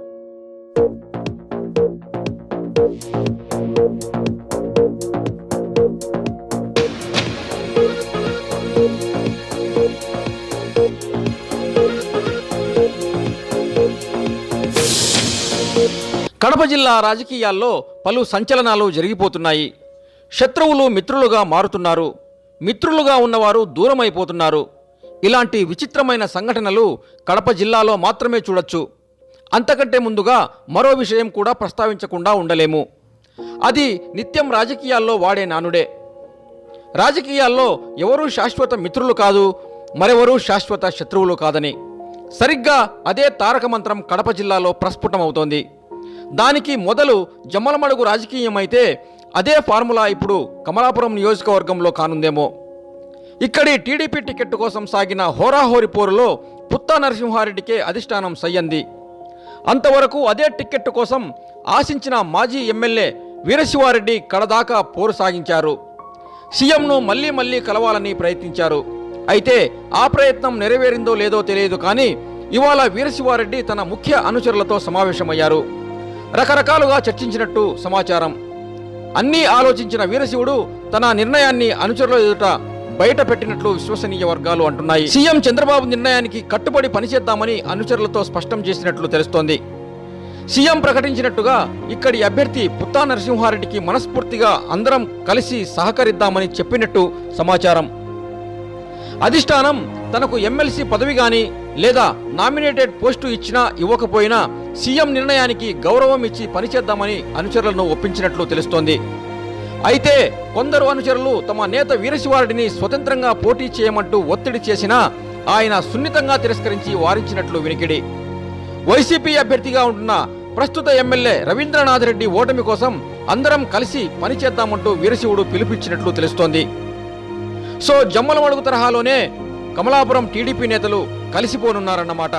కడప జిల్లా రాజకీయాల్లో పలు సంచలనాలు జరిగిపోతున్నాయి. శత్రువులు మిత్రులుగా మారుతున్నారు. మిత్రులుగా ఉన్నవారు దూరమైపోతున్నారు. ఇలాంటి విచిత్రమైన సంఘటనలు కడప జిల్లాలో మాత్రమే చూడొచ్చు. అంతకంటే ముందుగా మరో విషయం కూడా ప్రస్తావించకుండా ఉండలేము. అది నిత్యం రాజకీయాల్లో వాడే నానుడే. రాజకీయాల్లో ఎవరూ శాశ్వత మిత్రులు కాదు మరెవరూ శాశ్వత శత్రువులు కాదని. సరిగ్గా అదే తారక మంత్రం కడప జిల్లాలో ప్రస్ఫుటమవుతోంది. దానికి మొదలు జమ్మలమడుగు రాజకీయం అయితే అదే ఫార్ములా ఇప్పుడు కమలాపురం నియోజకవర్గంలో కానుందేమో. ఇక్కడి టీడీపీ టికెట్ కోసం సాగిన హోరాహోరి పోరులో పుత్తా నరసింహారెడ్డికే అధిష్టానం సయ్యంది. అంతవరకు అదే టిక్కెట్ కోసం ఆశించిన మాజీ ఎమ్మెల్యే వీరశివారెడ్డి కడదాకా పోరు సాగించారు. సీఎంను మళ్ళీ మళ్ళీ కలవాలని ప్రయత్నించారు. అయితే ఆ ప్రయత్నం నెరవేరిందో లేదో తెలియదు కానీ ఇవాళ వీరశివారెడ్డి తన ముఖ్య అనుచరులతో సమావేశమయ్యారు. రకరకాలుగా చర్చించినట్టు సమాచారం. అన్నీ ఆలోచించిన వీరశివుడు తన నిర్ణయాన్ని అనుచరుల ఎదుట బయట పెట్టినట్లు విశ్వసనీయ వర్గాలు అంటున్నాయి. సీఎం చంద్రబాబు నిర్ణయానికి కట్టుబడి పనిచేద్దామని అనుచరులతో స్పష్టం చేసినట్లు తెలుస్తోంది. సీఎం ప్రకటించినట్టుగా ఇక్కడి అభ్యర్థి పుత్తా నరసింహారెడ్డికి మనస్ఫూర్తిగా అందరం కలిసి సహకరిద్దామని చెప్పినట్టు సమాచారం. అధిష్టానం తనకు ఎమ్మెల్సీ పదవి గాని లేదా నామినేటెడ్ పోస్టు ఇచ్చినా ఇవ్వకపోయినా సీఎం నిర్ణయానికి గౌరవం ఇచ్చి పనిచేద్దామని అనుచరులను ఒప్పించినట్లు తెలుస్తోంది. అయితే కొందరు అనుచరులు తమ నేత వీరశివారెడ్డిని స్వతంత్రంగా పోటీ చేయమంటూ ఒత్తిడి చేసినా ఆయన సున్నితంగా తిరస్కరించి వారించినట్లు వినికిడి. వైసీపీ అభ్యర్థిగా ఉంటున్న ప్రస్తుత ఎమ్మెల్యే రవీంద్రనాథ్ రెడ్డి ఓటమి కోసం అందరం కలిసి పనిచేద్దామంటూ వీరశివుడు పిలుపిచ్చినట్లు తెలుస్తోంది. సో జమ్మలమడుగు తరహాలోనే కమలాపురం టీడీపీ నేతలు కలిసిపోనున్నారన్నమాట.